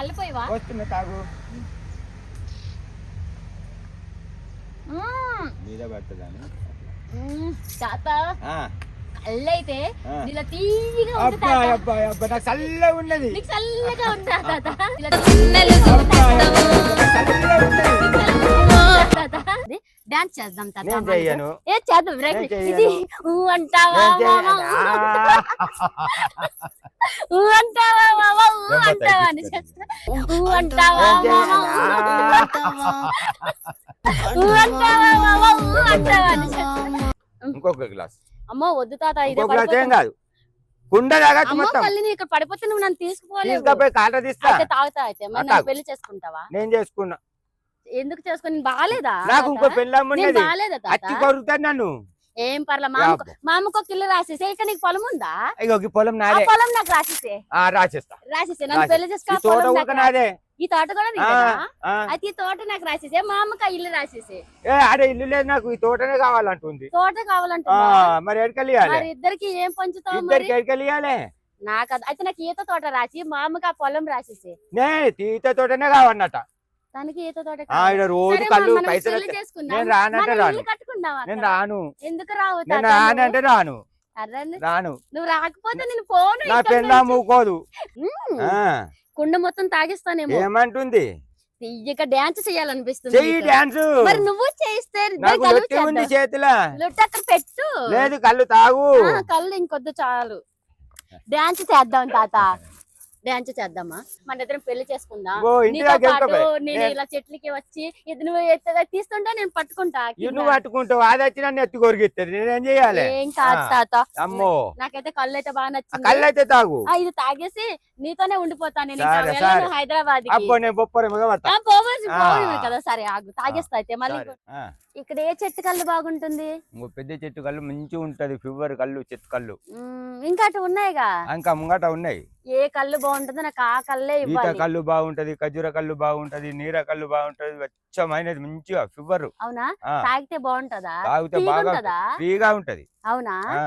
కలిపోయివా వస్తున్నా తాగు. మ్మ్. మీద పడుతుందని మ్మ్. తాత. ఆ, కళ్ళైతే. ఇలా తీయగా ఉంది అబ్బా తాత. అబ్బా అబ్బా నాకు చల్లగా ఉన్నది. నీకు చల్లగా ఉందా తాత. ఇలా చిన్నలు డాన్స్ చేద్దాం తాత. ఏ చేద్దాం. ఇది ఊ అంటావా? నేను. ఊ అంటావా మామ, ఊ దెబ్బ అంటావా అని. ఊ అంటావా నేను మామ, చెయ్యను. ఊ అంటావా మామ, ఊ అంటావా అని. ఇంకొక గ్లాస్ అమ్మో వద్దు తాత ఇదే ఇంకొక గ్లాస్ ఏం పడిపోతుంది. కాదు కుండ తాగచ్చు అమ్మో మొత్తం మళ్ళీ ఇక్కడ పడిపోతే నువ్వు నన్ను తీసుకుపోలేవు తీసుకపోయి కాట తీస్తా అయితే తాగుతా అయితే మరి ఆ, నన్ను తాగు. పెళ్ళి చేసుకుంటావా నేను చేసుకున్నా ఎందుకు చేసుకుని నేను బాగాలేదా నాకు తాత? ఇంకో పెళ్ళం నేను ఉన్నది బాగాలేదా అచ్చి తాత కొరుకుతాను నన్ను ఏం పర్లే మా అమ్మకు- మా అమ్మకు ఒక ఇల్లు రాసేసే ఇక నీకు పొలం ఉందా? ఈ పొలం నాదే. పొలం నాకు రాసేసే. రాసేస్తా. రాసేసే నన్ను పెళ్ళి చేసుకో ఈ తోట నాదే. ఈ కూడా. అయితే ఈ తోట నాకు రాసేసే మా అమ్మకి ఇల్లు రాసేసే. ఆడే ఇల్లు లేదు నాకు ఈ తోటనే కావాలంటుంది. తోట ఆ, కావాలంటున్నా మరి మరి ఇద్దరికి ఏం పంచుతావు మరి? ఇద్దరికి ఎడకలు ఇవ్వాలి నాకు అయితే నాకు ఈత తోట రాసి మా అమ్మకి ఆ పొలం రాసేసే. నే తీత తోటనే కావన్నట. దానికి ఈత తోట రోజు కళ్ళు పైసలు. నేను రానంటే రాను. నేను? రాను. ఎందుకు రావు నేను రాను నువ్వు? అర్రే, రాను. నువ్వు రాకపోతే నేను ఫోన్ నా పెళ్ళ మూకోదు కుండ మొత్తం తాగిస్తానేమో. ఏమంటుంది? తీయక డాన్స్ చేయాలనిపిస్తుంది చెయ్యి నీకు. డాన్స్. మరి నువ్వు ఉంది చేద్దాం. చేతిలో. లొట్టి అక్కడ పెట్టు. లేదు కళ్ళు తాగు. కళ్ళు ఇంకొద్దు చాలు. డాన్స్ చేద్దాం తాత. డాన్స్ చేద్దామా? మన ఇద్దరం పెళ్ళి చేసుకుందాం. నీతో పాటు. నేను ఇలా చెట్లకి వచ్చి ఇది నువ్వు ఎత్తగా తీస్తుంటే నేను పట్టుకుంటా. నువ్వు పట్టుకుంటావు. అది వచ్చి నన్ను ఎత్తి కొరిగిస్తుంది నేనేం చేయాలి? ఏం కాదు. తాత. అమ్మో. నాకైతే కళ్ళు అయితే బాగా నచ్చింది. కళ్ళు అయితే తాగు. ఇది తాగేసి నీతోనే ఉండిపోతాను నేను. హైదరాబాద్ కదా. సరే ఆగు. తాగేస్తా అయితే. మళ్ళీ ఇక్కడ ఏ చెట్టు కళ్ళు బాగుంటుంది? పెద్ద చెట్టు కళ్ళు మంచిగా ఉంటది. ఫీవర్ కళ్ళు చెట్టు కళ్ళు. ఇంకా అటు ఉన్నాయిగా? ఇంకా ముంగట ఉన్నాయి. ఏ కళ్ళు బాగుంటుందో నాకు ఆ కళ్ళే ఈత ఇవ్వాలి. కళ్ళు బాగుంటది ఖజూర కళ్ళు బాగుంటది నీర కళ్ళు బాగుంటది స్వచ్ఛమైనది మంచిగా ఫీవర్. అవునా? తాగితే బాగుంటదా? తాగితే తీగ బాగా ఉంటదా? ఫ్రీగా ఉంటది. అవునా? ఆ,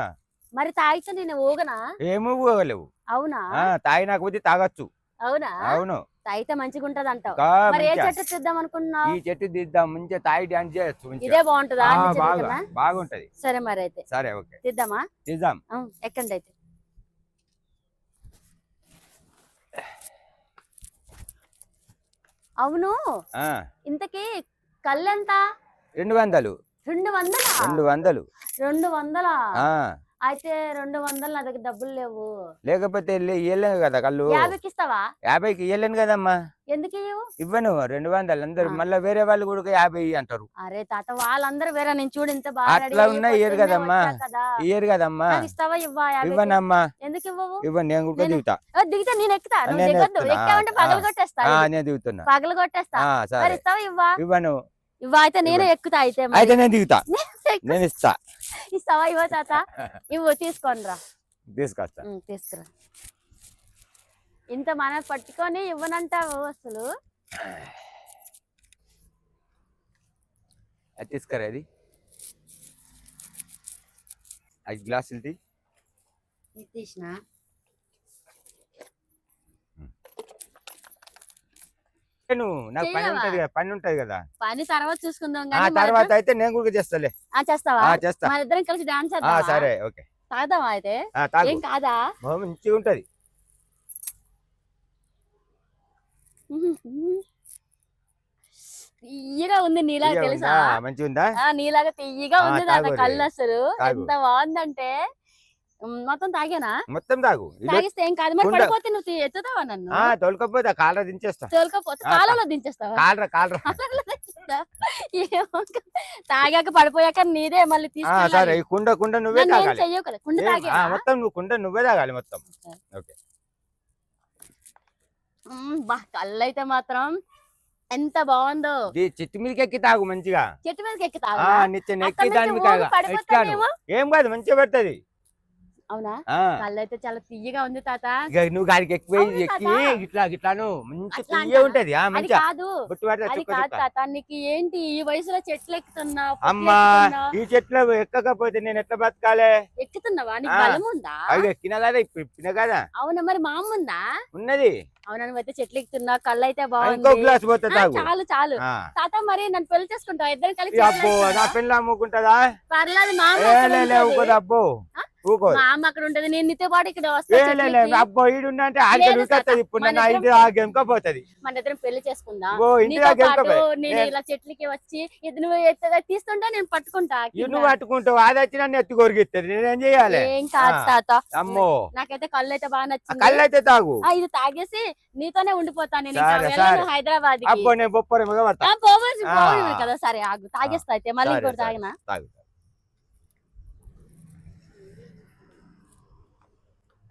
మరి తాగితే నేను ఊగనా? ఏమీ ఊగలేవు. అవునా? ఆ, తాగినా కొద్ది తాగొచ్చు. అవునా? అవును. తాగితే మంచిగా ఉంటది అంటావు. కా మరి ఏ మంచిగా. చెట్టు చూద్దాం అనుకుంటున్నావు ఈ చెట్టు తీద్దాం మంచిగా తాగి డాన్స్ చేయొచ్చు మంచిగా. ఇదే బాగుంటుందా? ఆ, అన్ని చెట్ల బాగా కన్నా? బాగుంటది. సరే మరి అయితే. సరే ఓకే. తీద్దామా? తీద్దాం. ఆ, ఎక్కండి అయితే. అవును. ఇంతకీ కళ్ళు ఎంత రెండు వందలు. రెండు వందలా? రెండు వందలు. రెండు వందలా? అయితే రెండు వందలు నా దగ్గర డబ్బులు లేవు. లేకపోతే ఇయ్యలేను కదా కళ్ళు. యాభైకి ఇస్తావా? యాభైకి ఇయ్యలేను కదమ్మా. ఎందుకు ఇవ్వను రెండు వందలు. అందరు. మళ్ళీ వేరే వాళ్ళు కూడా యాభై అంటారు. అరే తాత వాళ్ళందరూ వేరే నేను చూడు ఇంత బాగా అట్లా ఉన్నా ఇయ్యరు కదమ్మా. ఇయ్యరు కదమ్మా. ఇస్తావా ఇవ్వా? ఇవ్వనమ్మా. ఎందుకు ఇవ్వవు? ఇవ్వను నేను కూడా దిగుతా. దిగితే నేను ఎక్కుతా? నేను ఆ, పగలు. కొట్టేస్తా. దిగుతున్నా. పగలు కొట్టేస్తా. ఇవ్వను. ఇవ్వా. అయితే నేనే ఎక్కుతా అయితే మరి. అయితే నేను దిగుతా. నేను ఇస్తా. ఇస్తావా ఇవ్వ తాత. ఇవ్వు తీసుకోని రా తీసుకొస్తా తీసుకురా. ఇంత మన పట్టుకొని ఇవ్వనంటావు అసలు. అది తీసుకురా అది ఐదు గ్లాసులు తీ నువ్వు నాకు పని? ఉంటది కదా పని ఉంటది కదా. పని తర్వాత చూసుకుందాం ఆ తర్వాత అయితే నేను కూడా చేస్తాలే. చేస్తావా? చేస్తా. ఇద్దరం కలిసి డాన్స్ సరే ఓకే. తాగుదామా అయితే? ఏం కాదా? మంచిగా ఉంటది. తీయగా ఉంది నీలాగా తెలుసా? మంచిగా ఉందా నీలాగా తీయగా ఉంది దాని కళ్ళు. అసలు. ఎంత బాగుందంటే మొత్తం తాగానా? మొత్తం తాగు. తాగిస్తే ఏం కాదు. మరి పడిపోతే నువ్వు ఎత్తుతావా నన్ను? తోలుకపోతే కాలర దించేస్తా. తోలుకపోతే కాలంలో దించేస్తావా? కాలర కాలర. తాగాక పడిపోయాక నీదే మళ్ళీ సరే కుండ కుండ నువ్వే తాగాలి. కుండ? తాగే మొత్తం నువ్వు కుండ నువ్వే తాగాలి మొత్తం. ఓకే. బా కళ్ళు అయితే మాత్రం ఎంత బాగుందో. చెట్టు మీదకి ఎక్కి తాగు మంచిగా. చెట్టు మీదకి ఎక్కి దాని నుంచి మీద ఎక్కాను. ఏం కాదు మంచిగా పడుతుంది. అవునా? ఆ, కళ్ళు అయితే చాలా తీయగా ఉంది తాత. ఇక నువ్వు గారికి ఎక్కువ ఎక్కి. ఇట్లా ఇట్లాను మంచి తీయ? ఉంటది. కాదు. అది కాదు. తాత. నీకు ఏంటి ఈ వయసులో చెట్లు ఎక్కుతున్నావు అమ్మా ఈ చెట్లు ఎక్కకపోతే నేను ఎట్లా బతకాలే? ఎక్కుతున్నావా? నీకు. బలం ఉందా? అవి ఎక్కినా కదా ఇప్పుడు ఎక్కినా కదా. అవునా మరి మా అమ్మ ఉందా? ఉన్నది. అవునా నువ్వైతే చెట్లు ఎక్కుతున్నావు కళ్ళు అయితే బాగుంది చాలు చాలు. తాత మరి నన్ను పెళ్ళి చేసుకుంటావు? ఇద్దరు కలిసి అబ్బో నా? పెళ్ళి అమ్ముకుంటుందా? పర్లేదు మా అబ్బో. మా అమ్మ అక్కడ ఉంటది నేను నీతో పాటు ఇక్కడ. అబ్బో అంటే ఆడికి ఇప్పుడు మన ఇంటి ఆ ఇద్దరం పెళ్ళి చేసుకుందాం. నేను ఇలా చెట్లకి వచ్చి ఇది నువ్వు తీస్తుంటే నేను పట్టుకుంటా. నువ్వు పట్టుకుంటావు అది నేనేం ఏం కాదు. తాత. అమ్మో. నాకైతే కళ్ళు అయితే బాగా ఆ నచ్చింది. కళ్ళు అయితే తాగు. ఆ, ఇది తాగేసి నీతోనే ఉండిపోతాను నేను. హైదరాబాద్ అబ్బో నేను కదా. సరే ఆగు. తాగేస్తా అయితే మళ్ళీ ఇంకోటి. తాగినా.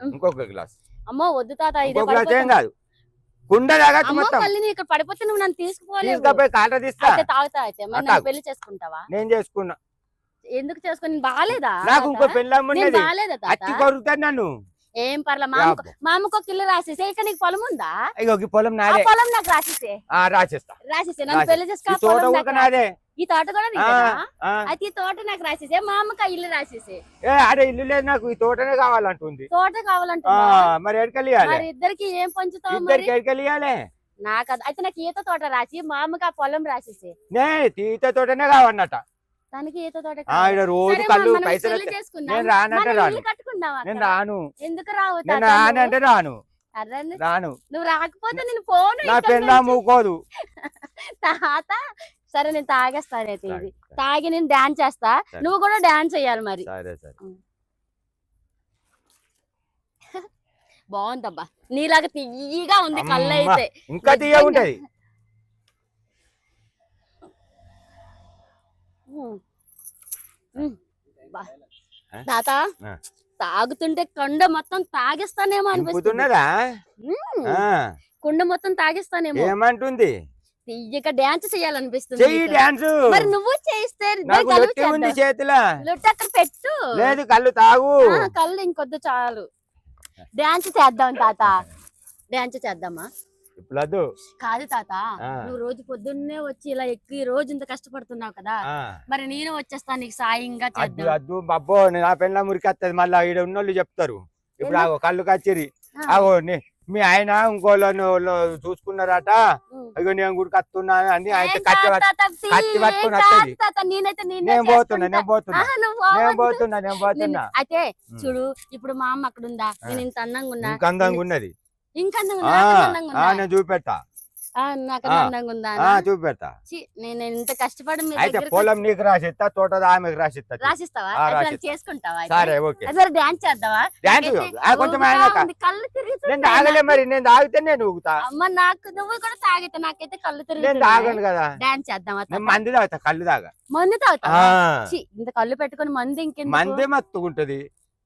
ఇంకొక గ్లాస్. అమ్మో వద్దు తాత ఇదే గ్లాస్ ఏం. కాదు. కుండ తాగచ్చు అమ్మో మొత్తం. మళ్ళీ ఇక్కడ పడిపోతే నువ్వు నన్ను తీసుకపోయి కాట తీస్తా. అయితే తాగుతా అయితే. మరి నన్ను. పెళ్ళి చేసుకుంటావా? నేను చేసుకున్నా. ఎందుకు చేసుకుని? నేను బాగాలేదా నాకు ఇంకో బాగాలేదా నన్ను. ఏం పర్లే మా అమ్మకు మా అమ్మకు ఒక ఇల్లు రాసేసే. ఇక నీకు పొలం ఉందా? పొలం పొలం నాకు రాసేసే. ఆ రాసేస్తా. రాసేసే. నన్ను. పెళ్ళి చేసుకో నాదే. ఈ తోట కూడా. అయితే ఈ తోట నాకు రాసేసే మా అమ్మకి ఇల్లు రాసేసే. ఏ అదే ఇల్లు లేదు నాకు ఈ తోటనే కావాలంటుంది. తోట ఆ కావాలంటున్నా మరి మరి ఇద్దరికి ఏం పంచుతావు మరి? ఇద్దరికి ఎడకెళ్ళి ఇవ్వాలి నాకు అది- అయితే నాకు ఈత తోట రాసి మా అమ్మకి ఆ పొలం రాసేసే. నే తీత తోటనే కావన్నట. దానికి ఈత తోట రోజు కళ్ళు పైసలు. నేను రానంటే రాను. నేను రాను. ఎందుకు రావు నేను రానంటే? రాను. రాను. నువ్వు రాకపోతే నేను ఫోన్ నా పెళ్ళ మూకోదు. తాత? సరే నేను తాగేస్తానైతే ఇది తాగి నేను డాన్స్ చేస్తా. నువ్వు కూడా డాన్స్ చేయాలి మరి. బాగుందబ్బా. నీలాగా తీయగా ఉంది కళ్ళు. అయితే ఇంకా తీయ నిజంగా. ఉంటది? తాత. తాగుతుంటే కొండ మొత్తం తాగేస్తానేమో అనిపిస్తుంది. ఆ, కుండ మొత్తం తాగేస్తానేమో. ఏమంటుంది? తీయక డాన్స్ చేయాలనిపిస్తుంది చెయ్యి నీతో. డాన్స్ మరి నువ్వు ఉంది చేద్దాం. చేతిలో. లొట్టి అక్కడ పెట్టు. లేదు కళ్ళు తాగు. కళ్ళు ఇంకొద్దు చాలు. డాన్స్ చేద్దాం తాత. డాన్స్ చేద్దామా? ఇప్పుడు వద్దు. కాదు తాత. నువ్వు రోజు పొద్దున్నే వచ్చి ఇలా ఎక్కి రోజు ఇంత కష్టపడుతున్నావు కదా మరి నేను వచ్చేస్తా నీకు సాయంగా అద్దు అద్దు బబ్బో నేను ఆ పెళ్ళ మురికేస్తుంది మళ్ళీ ఈడ ఉన్నోళ్ళు చెప్తారు ఇప్పుడు? ఆగో కళ్ళు కచ్చిరి. ఆగో నీ- మీ ఆయన ఇంకోళ్ళని వాళ్ళు చూసుకున్నారట. అయ్యో నేను కూడా కత్తున్నా అని ఆయన కత్తి కత్తి పట్టుకొని వస్తది. నేనే నేను పోతున్నా. నేను పోతున్నా నేను. పోతున్నా నేను పోతున్నా నేను- అయితే. చూడు ఇప్పుడు మా అమ్మ అక్కడ ఉందా. నేను ఇంత అందంగా ఉన్నా అందంగా ఉన్నది ఇంకా నేను చూపెడతా నేను ఇంత కష్టపడి అయితే పొలం నీకు రాసిస్తా తోట ఆమెకు రాసిస్తా. రాసిస్తావా. చేసుకుంటావా? సరే ఓకే. డాన్స్ డాన్స్ కళ్ళు నాకు. మరి నేను తాగితే నేను ఊగుతా. అమ్మ నాకు నువ్వు కూడా తాగితే నాకైతే కళ్ళు నేను తిరుగుతున్నాయి తాగను కదా. డాన్స్ తాత? మంది తాగుతా కళ్ళు తాగా. మందు ఛీ, ఇంత కళ్ళు పెట్టుకొని మందు ఇంకెందుకు? మందే మత్తుకుంటది.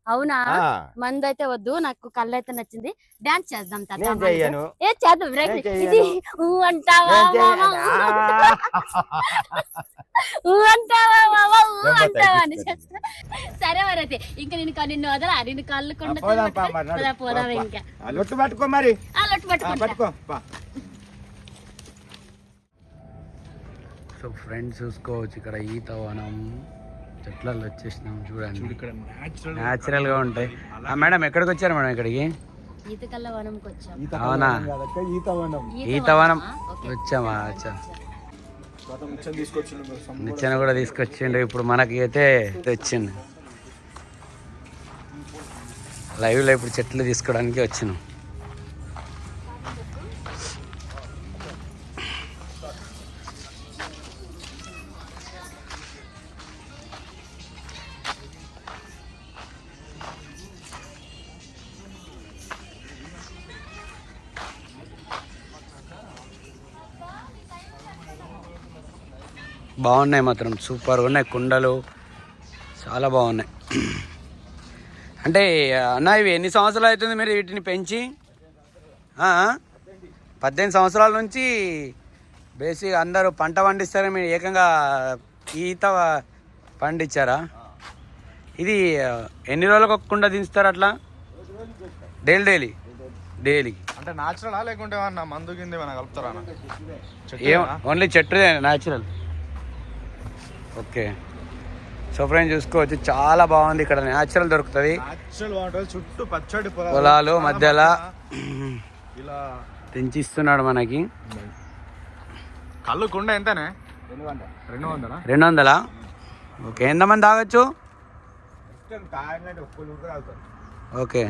అవునా? ఆ, మందు అయితే వద్దు నాకు కళ్ళు అయితే నచ్చింది. డాన్స్ చేద్దాం. చెయ్యను ఏ చేద్దాం. ఇది అంటావా అంటావా మామ, అంటావా అని. సరే మరి అయితే ఇంకా నేను నిన్ను వదలా నిన్ను కళ్ళు కొండ పోదాం. ఇంకా. లొట్టు పట్టుకో మరి. ఆ లొట్టు పట్టుకో పా. సో ఫ్రెండ్స్ చూసుకోవచ్చు ఇక్కడ ఈత వనం. చెట్లలో వచ్చేసినాం చూడండి న్యాచురల్గా ఉంటాయి. ఆ, మేడం ఎక్కడికి వచ్చారు మేడం ఇక్కడికి? ఈతకల్ల వనంకి వచ్చాం అవునా? ఈత ఈత వనం వనమా? ఓకే. వచ్చామా? అచ్చా. నిచ్చెన కూడా తీసుకొచ్చిండు. ఇప్పుడు మనకి అయితే తెచ్చిండు. లైవ్లో ఇప్పుడు చెట్లు తీసుకోవడానికి వచ్చినాం. బాగున్నాయి మాత్రం. సూపర్ ఉన్నాయి. కుండలు చాలా బాగున్నాయి. అంటే అన్న ఇవి ఎన్ని సంవత్సరాలు అవుతుంది మీరు వీటిని పెంచి? పద్దెనిమిది సంవత్సరాల నుంచి బేసిక్ అందరూ పంట పండిస్తారు మీరు ఏకంగా ఈత పండించారా? ఇది ఎన్ని రోజులకు ఒక కుండ దించుతారు అట్లా? Daily daily daily. అంటే నాచురలా లేకుంటే ఏమన్నా మందు కింద ఏమైనా కలుపుతారా? ఓన్లీ చెట్టు న్యాచురల్ ఓకే. సో ఫ్రెండ్ చూసుకోవచ్చు. చాలా బాగుంది. ఇక్కడ న్యాచురల్ దొరుకుతుంది. చుట్టూ పచ్చడి పొలాలు. మధ్యలో. ఇలా తెంచిస్తున్నాడు మనకి. కళ్ళు కుండ ఎంతనే? రెండు వందలా రెండు వందలా ఓకే. ఎంతమంది తాగొచ్చు? ఓకే.